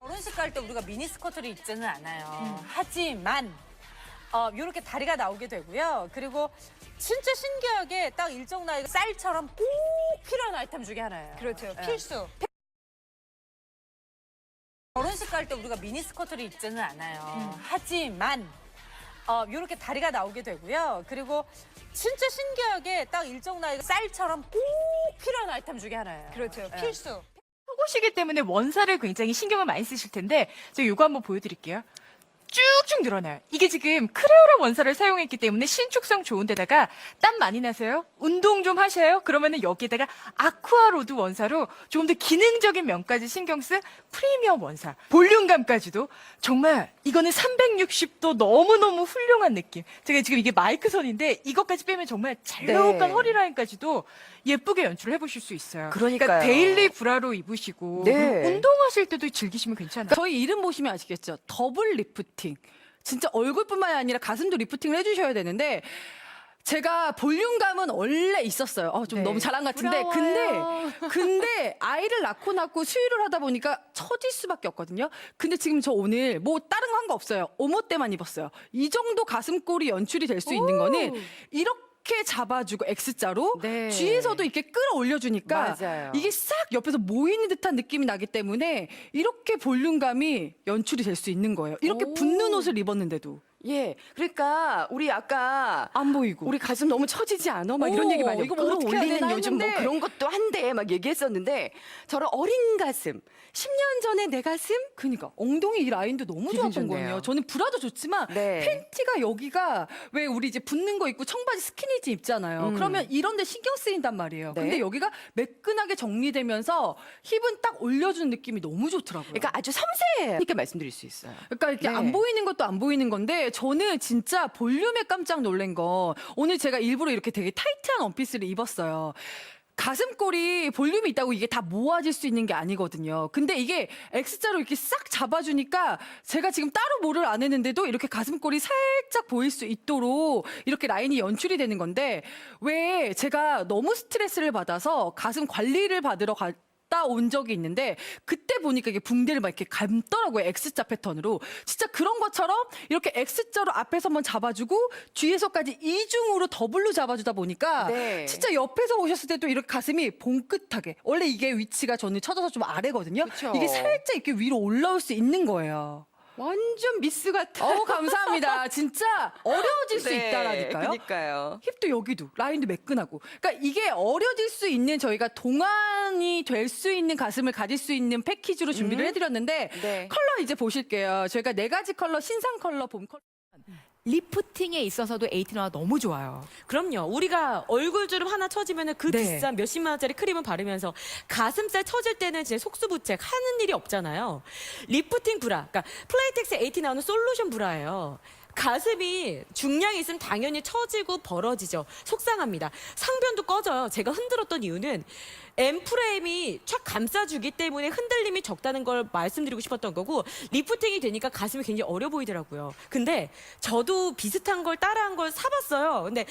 결혼식 갈 때 우리가 미니스커트를 입지는 않아요. 음. 하지만 어, 이렇게 다리가 나오게 되고요. 그리고 진짜 신기하게 딱 일정 나이 쌀처럼 꼭 필요한 아이템 중에 하나예요. 그렇죠. 예. 필수. 결혼식 갈 때 우리가 미니스커트를 입지는 않아요. 음. 하지만 어, 이렇게 다리가 나오게 되고요. 그리고 진짜 신기하게 딱 일정 나이 쌀처럼 꼭 필요한 아이템 중에 하나예요. 그렇죠. 예. 필수. 속옷이기 때문에 원사를 굉장히 신경을 많이 쓰실 텐데 제가 이거 한번 보여드릴게요. 쭉쭉 늘어나요. 이게 지금 크레오라 원사를 사용했기 때문에 신축성 좋은 데다가 땀 많이 나세요? 운동 좀 하셔요? 그러면은 여기에다가 아쿠아로드 원사로 조금 더 기능적인 면까지 신경 쓴 프리미엄 원사. 볼륨감까지도 정말 이거는 360도 너무너무 훌륭한 느낌. 제가 지금 이게 마이크선인데 이것까지 빼면 정말 잘록한 네. 허리 라인까지도 예쁘게 연출을 해보실 수 있어요. 그러니까요. 데일리 브라로 입으시고 네. 운동하실 때도 즐기시면 괜찮아요. 저희 이름 보시면 아시겠죠? 더블 리프팅. 진짜 얼굴뿐만이 아니라 가슴도 리프팅을 해주셔야 되는데 제가 볼륨감은 원래 있었어요. 어, 좀 네. 너무 것 같은데. 부러워요. 근데, 근데 아이를 낳고 낳고 수유를 하다 보니까 처질 수밖에 없거든요. 근데 지금 저 오늘 뭐 다른 거 한 거 없어요. 오모때만 입었어요. 이 정도 가슴골이 연출이 될 수 있는 거는 이렇게 잡아주고 X자로 네. 뒤에서도 이렇게 끌어올려주니까 맞아요. 이게 싹 옆에서 모이는 듯한 느낌이 나기 때문에 이렇게 볼륨감이 연출이 될 수 있는 거예요. 이렇게 오. 붙는 옷을 입었는데도 예, 그러니까 우리 아까 안 보이고. 우리 가슴 너무 처지지 않아? 막 오, 이런 얘기 많이 이거 뭐 어떻게 해야 끌어올리는 되나 요즘 뭐 했는데. 그런 것도 한데 막 얘기했었는데 저런 어린 가슴 10년 전에 내 가슴 그니까 엉덩이 이 라인도 너무 기분 좋았던 좋네요. 거예요. 저는 브라도 좋지만 네. 팬티가 여기가 왜 우리 이제 붙는 거 입고 청바지 스키니지 입잖아요. 음. 그러면 이런데 신경 쓰인단 말이에요. 네. 근데 여기가 매끈하게 정리되면서 힙은 딱 올려주는 느낌이 너무 좋더라고요. 그러니까 아주 섬세하게 말씀드릴 수 있어요. 그러니까 이렇게 네. 안 보이는 것도 안 보이는 건데 저는 진짜 볼륨에 깜짝 놀란 건 오늘 제가 일부러 이렇게 되게 타이트한 원피스를 입었어요. 가슴골이 볼륨이 있다고 이게 다 모아질 수 있는 게 아니거든요. 근데 이게 X자로 이렇게 싹 잡아주니까 제가 지금 따로 뭐를 안 했는데도 이렇게 가슴골이 살짝 보일 수 있도록 이렇게 라인이 연출이 되는 건데 왜 제가 너무 스트레스를 받아서 가슴 관리를 받으러 가, 갔다 온 적이 있는데 그때 보니까 이게 붕대를 막 이렇게 감더라고요 X자 패턴으로 진짜 그런 것처럼 이렇게 X자로 앞에서 한번 잡아주고 뒤에서까지 이중으로 더블로 잡아주다 보니까 네. 진짜 옆에서 오셨을 때도 이렇게 가슴이 봉긋하게 원래 이게 위치가 저는 쳐져서 좀 아래거든요 그쵸. 이게 살짝 이렇게 위로 올라올 수 있는 거예요 완전 미스 같아. 어우 감사합니다 진짜 어려워질 수 네, 있다라니까요 그러니까요. 힙도 여기도 라인도 매끈하고 그러니까 이게 어려질 수 있는 저희가 동안이 될 수 있는 가슴을 가질 수 있는 패키지로 준비를 음. 해드렸는데 네. 컬러 이제 보실게요 저희가 네 가지 컬러 신상 컬러 봄 컬러 리프팅에 있어서도 에이티너가 너무 좋아요. 그럼요. 우리가 얼굴 주름 하나 쳐지면은 그 네. 비싼 몇십만 원짜리 크림을 바르면서 가슴살 쳐질 때는 진짜 속수무책 하는 일이 없잖아요. 리프팅 브라, 그러니까 플레이텍스 에이티 나오는 솔루션 브라예요. 가슴이 중량이 있으면 당연히 처지고 벌어지죠. 속상합니다. 상변도 꺼져요. 제가 흔들었던 이유는 M 프레임이 촥 감싸주기 때문에 흔들림이 적다는 걸 말씀드리고 싶었던 거고 리프팅이 되니까 가슴이 굉장히 어려 보이더라고요. 근데 저도 비슷한 걸 따라한 걸 사봤어요. 근데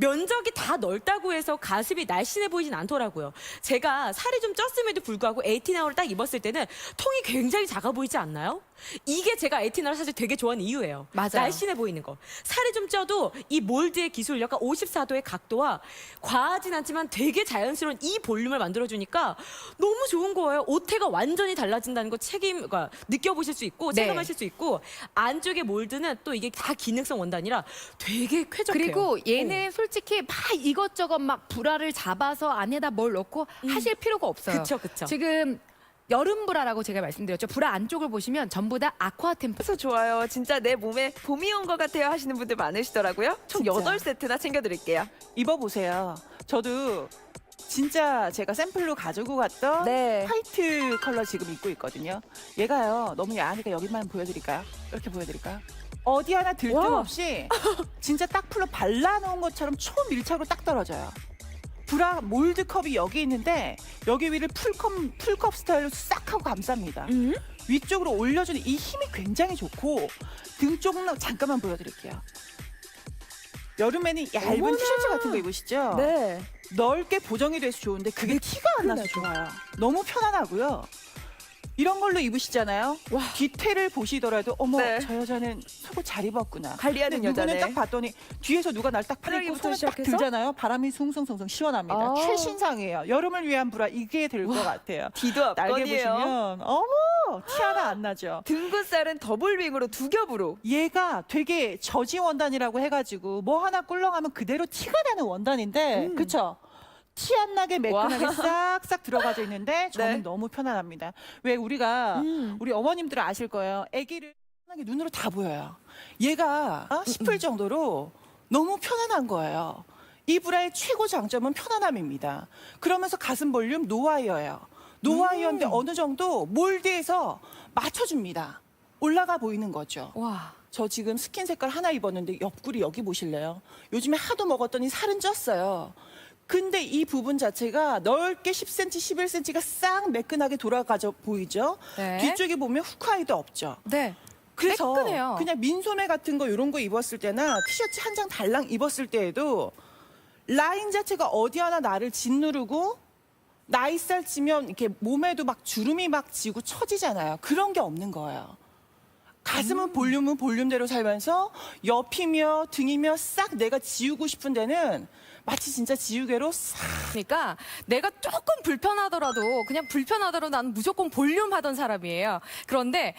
면적이 다 넓다고 해서 가슴이 날씬해 보이진 않더라고요. 제가 살이 좀 쪘음에도 불구하고 에이티나우를 딱 입었을 때는 통이 굉장히 작아 보이지 않나요? 이게 제가 에이티나우를 사실 되게 좋아하는 이유예요. 맞아요. 날씬해 보이는 거. 살이 좀 쪄도 이 몰드의 기술 약간 54도의 각도와 과하진 않지만 되게 자연스러운 이 볼륨을 만들어주니까 너무 좋은 거예요. 옷태가 완전히 달라진다는 거 책임, 그러니까 느껴보실 수 있고 네. 체감하실 수 있고 안쪽의 몰드는 또 이게 다 기능성 원단이라 되게 쾌적해요. 그리고 얘는 어. 솔직히 막 이것저것 막 브라를 잡아서 안에다 뭘 넣고 하실 필요가 없어요. 그쵸, 그쵸. 지금 여름 브라라고 제가 말씀드렸죠. 브라 안쪽을 보시면 전부 다 아쿠아 템프. 그래서 좋아요. 진짜 내 몸에 봄이 온 것 같아요 하시는 분들 많으시더라고요. 총 진짜. 여덟 세트나 챙겨드릴게요. 입어보세요. 저도 진짜 제가 샘플로 가지고 갔던 네. 화이트 컬러 지금 입고 있거든요. 얘가요 너무 야하니까 여기만 보여드릴까요? 이렇게 보여드릴까요? 어디 하나 들틈 와. 없이 진짜 딱 풀로 발라놓은 것처럼 초밀착으로 딱 떨어져요. 브라 몰드 컵이 여기 있는데 여기 위를 풀컵 풀컵 스타일로 싹 하고 감쌉니다. 음? 위쪽으로 올려주는 이 힘이 굉장히 좋고 등 쪽은 잠깐만 보여드릴게요. 여름에는 얇은 어머나. 티셔츠 같은 거 입으시죠? 네. 넓게 보정이 돼서 좋은데 그게 티가 안 나서 좋아요. 너무 편안하고요. 이런 걸로 입으시잖아요. 뒤태를 보시더라도 어머 네. 저 여자는 속옷 잘 입었구나. 관리하는 근데 누구는 여자네. 딱 봤더니 뒤에서 누가 날딱 편하게부터 손을 딱 시작해서? 들잖아요. 바람이 숭숭숭숭 시원합니다. 아. 최신상이에요. 여름을 위한 브라 이게 될 것 같아요. 뒤도 날개 앞건이에요. 보시면 어머 티 하나 안 나죠. 등굣살은 더블윙으로 두 겹으로. 얘가 되게 저지 원단이라고 해가지고 뭐 하나 꿀렁하면 그대로 티가 나는 원단인데 음. 그쵸? 티 안 나게 매끈하게 싹싹 들어가져 있는데 저는 네. 너무 편안합니다. 왜 우리가 음. 우리 어머님들은 아실 거예요. 아기를 편하게 눈으로 다 보여요. 얘가 어? 싶을 정도로 너무 편안한 거예요. 이 브라의 최고 장점은 편안함입니다. 그러면서 가슴 볼륨 노와이어예요. 노와이어인데 어느 정도 몰드에서 맞춰줍니다. 올라가 보이는 거죠. 와. 저 지금 스킨 색깔 하나 입었는데 옆구리 여기 보실래요? 요즘에 하도 먹었더니 살은 쪘어요. 근데 이 부분 자체가 넓게 10cm, 11cm가 싹 매끈하게 돌아가져 보이죠? 네. 뒤쪽에 보면 후크아이도 없죠. 네. 그래서 매끈해요. 그냥 민소매 같은 거 이런 거 입었을 때나 티셔츠 한 장 달랑 입었을 때에도 라인 자체가 어디 하나 나를 짓누르고 나이 살 찌면 이렇게 몸에도 막 주름이 막 지고 처지잖아요. 그런 게 없는 거예요. 가슴은 음. 볼륨은 볼륨대로 살면서 옆이며 등이며 싹 내가 지우고 싶은 데는 마치 진짜 지우개로 싹 그러니까 내가 조금 불편하더라도 그냥 불편하더라도 나는 무조건 볼륨 하던 사람이에요. 그런데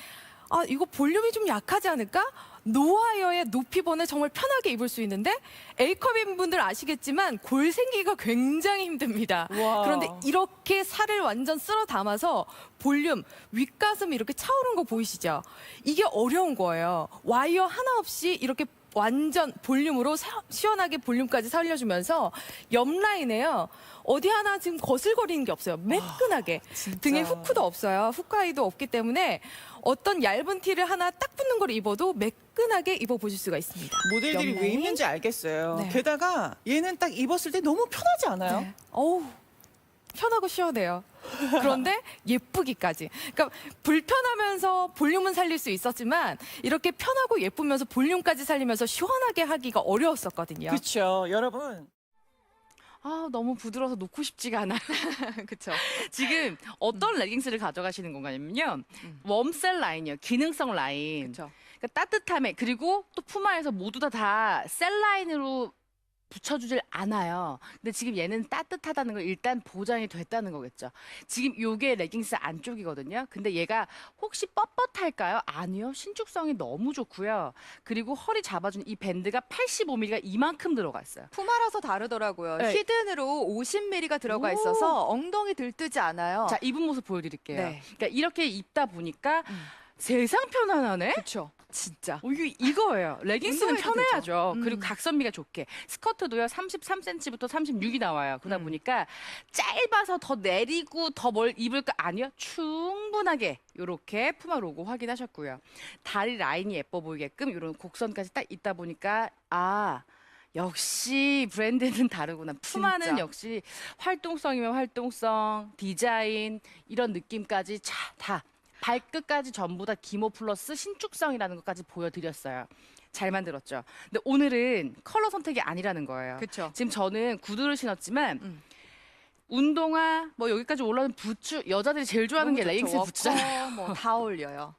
아 이거 볼륨이 좀 약하지 않을까? 노와이어의 높이본을 정말 편하게 입을 수 있는데 A컵인 분들 아시겠지만 골 생기가 굉장히 힘듭니다. 와. 그런데 이렇게 살을 완전 쓸어 담아서 볼륨 윗가슴 이렇게 차오른 거 보이시죠? 이게 어려운 거예요. 와이어 하나 없이 이렇게 완전 볼륨으로 사- 시원하게 볼륨까지 살려주면서 옆 라인에요. 어디 하나 지금 거슬거리는 게 없어요. 매끈하게. 등에 후크도 없어요. 후크아이도 없기 때문에 어떤 얇은 티를 하나 딱 붙는 걸 입어도 매끈하게 입어보실 수가 있습니다. 모델들이 옆왜 라인. 입는지 알겠어요. 네. 게다가 얘는 딱 입었을 때 너무 편하지 않아요? 네. 어우, 편하고 시원해요. 그런데 예쁘기까지. 그러니까 불편하면서 볼륨은 살릴 수 있었지만 이렇게 편하고 예쁘면서 볼륨까지 살리면서 시원하게 하기가 어려웠었거든요. 그렇죠. 여러분 아, 너무 부드러워서 놓고 싶지가 않아요. 그쵸. 지금 어떤 레깅스를 가져가시는 건가냐면요. 웜셀 라인이요. 기능성 라인. 그쵸. 그러니까 따뜻함에, 그리고 또 푸마에서 모두 다 다 셀 라인으로 붙여주질 않아요. 근데 지금 얘는 따뜻하다는 걸 일단 보장이 됐다는 거겠죠. 지금 요게 레깅스 안쪽이거든요. 근데 얘가 혹시 뻣뻣할까요? 아니요. 신축성이 너무 좋고요. 그리고 허리 잡아준 이 밴드가 85mm가 이만큼 들어가 있어요. 푸마라서 다르더라고요. 네. 히든으로 50mm가 들어가 있어서 엉덩이 들뜨지 않아요. 자, 입은 모습 보여드릴게요. 네. 그러니까 이렇게 입다 보니까 세상 편안하네? 그렇죠. 진짜. 어, 이게 이거예요. 레깅스는 편해야죠. 되죠. 그리고 음. 각선미가 좋게. 스커트도요, 33cm부터 36이 나와요. 그러다 보니까 짧아서 더 내리고 더 뭘 입을까? 아니요. 충분하게 이렇게 푸마 로고 확인하셨고요. 다리 라인이 예뻐 보이게끔 이런 곡선까지 딱 있다 보니까 아, 역시 브랜드는 다르구나. 푸마는 진짜. 역시 활동성이면 활동성, 디자인 이런 느낌까지 차, 다 발끝까지 전부 다 기모 플러스 신축성이라는 것까지 보여드렸어요. 잘 만들었죠. 근데 오늘은 컬러 선택이 아니라는 거예요. 그렇죠. 지금 저는 구두를 신었지만 음. 운동화 뭐 여기까지 올라오는 부츠 여자들이 제일 좋아하는 게 레깅스 부츠잖아요. 뭐다 어울려요.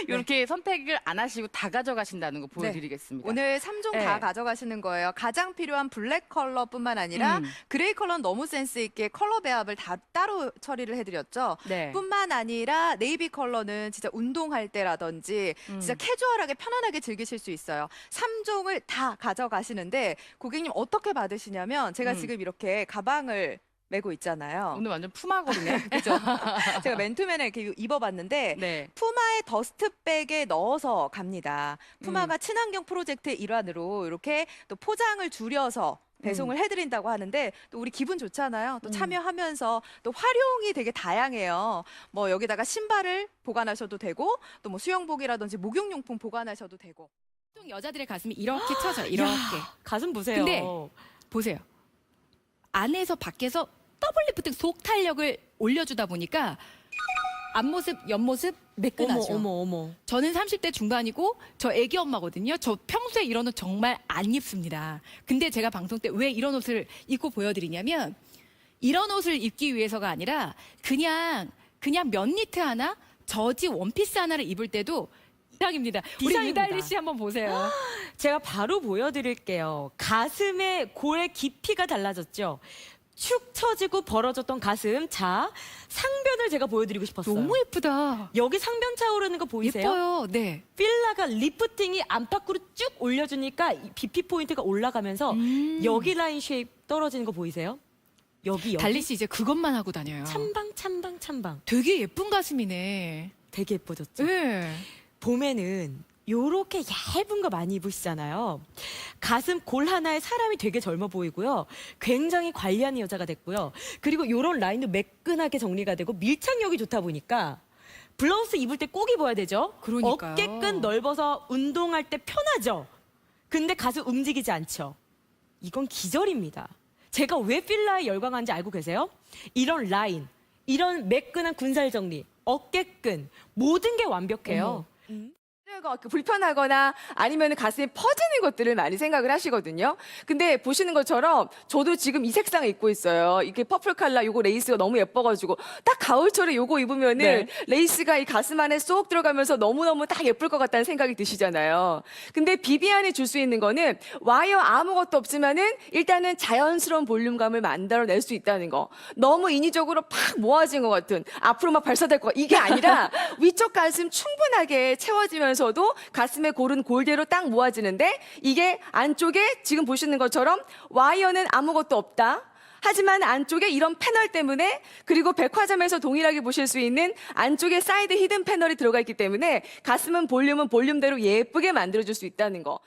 이렇게 선택을 안 하시고 다 가져가신다는 거 네. 보여드리겠습니다. 오늘 3종 네. 다 가져가시는 거예요. 가장 필요한 블랙 컬러뿐만 아니라 음. 그레이 컬러는 너무 센스 있게 컬러 배합을 다 따로 처리를 해드렸죠. 네. 뿐만 아니라 네이비 컬러는 진짜 운동할 때라든지 음. 진짜 캐주얼하게 편안하게 즐기실 수 있어요. 3종을 다 가져가시는데 고객님 어떻게 받으시냐면 제가 음. 지금 이렇게 가방을 메고 있잖아요. 오늘 완전 푸마거든요. 그죠? 제가 맨투맨에 이렇게 입어봤는데 네. 푸마의 더스트백에 넣어서 갑니다. 푸마가 음. 친환경 프로젝트의 일환으로 이렇게 또 포장을 줄여서 배송을 해드린다고 하는데 또 우리 기분 좋잖아요. 또 음. 참여하면서 또 활용이 되게 다양해요. 뭐 여기다가 신발을 보관하셔도 되고 또 뭐 수영복이라든지 목욕용품 보관하셔도 되고. 보통 여자들의 가슴이 이렇게 쳐져요. 이렇게. 가슴 보세요. 근데 보세요. 안에서 밖에서 더블 리프팅 속 탄력을 올려주다 보니까 앞모습, 옆모습 어머 매끈하죠. 어머 어머. 저는 30대 중반이고 저 애기 엄마거든요. 저 평소에 이런 옷 정말 안 입습니다. 근데 제가 방송 때 왜 이런 옷을 입고 보여드리냐면 이런 옷을 입기 위해서가 아니라 그냥 그냥 면 니트 하나, 저지 원피스 하나를 입을 때도 이상입니다. 우리 비상입니다. 유달리 씨 한번 보세요. 제가 바로 보여드릴게요. 가슴의 골의 깊이가 달라졌죠. 축 처지고 벌어졌던 가슴. 자, 상변을 제가 보여드리고 싶었어요. 너무 예쁘다. 여기 상변 차오르는 거 보이세요? 예뻐요. 네. 필라가 리프팅이 안팎으로 쭉 올려주니까 이 BP 포인트가 올라가면서 음. 여기 라인 쉐입 떨어지는 거 보이세요? 여기 여기. 달리 씨 이제 그것만 하고 다녀요. 찬방 찬방 찬방. 되게 예쁜 가슴이네. 되게 예뻐졌죠. 네. 봄에는 요렇게 얇은 거 많이 입으시잖아요. 가슴 골 하나에 사람이 되게 젊어 보이고요. 굉장히 관리하는 여자가 됐고요. 그리고 요런 라인도 매끈하게 정리가 되고 밀착력이 좋다 보니까 블라우스 입을 때 꼭 입어야 되죠. 그러니까요. 어깨끈 넓어서 운동할 때 편하죠. 근데 가슴 움직이지 않죠. 이건 기절입니다. 제가 왜 필라에 열광하는지 알고 계세요? 이런 라인, 이런 매끈한 군살 정리, 어깨끈 모든 게 완벽해요. 가 불편하거나 아니면 가슴이 퍼지는 것들을 많이 생각을 하시거든요. 근데 보시는 것처럼 저도 지금 이 색상을 입고 있어요. 이게 퍼플 컬러 요거 레이스가 너무 예뻐가지고 딱 가을철에 요거 입으면은 네. 레이스가 이 가슴 안에 쏙 들어가면서 너무너무 딱 예쁠 것 같다는 생각이 드시잖아요. 근데 비비안이 줄 수 있는 거는 와이어 아무것도 없지만은 일단은 자연스러운 볼륨감을 만들어낼 수 있다는 거. 너무 인위적으로 팍 모아진 것 같은 앞으로 막 발사될 것 이게 아니라 위쪽 가슴 충분하게 채워지면서 도 가슴에 고른 골대로 딱 모아지는데 이게 안쪽에 지금 보시는 것처럼 와이어는 아무것도 없다. 하지만 안쪽에 이런 패널 때문에 그리고 백화점에서 동일하게 보실 수 있는 안쪽에 사이드 히든 패널이 들어가 있기 때문에 가슴은 볼륨은 볼륨대로 예쁘게 만들어줄 수 있다는 거.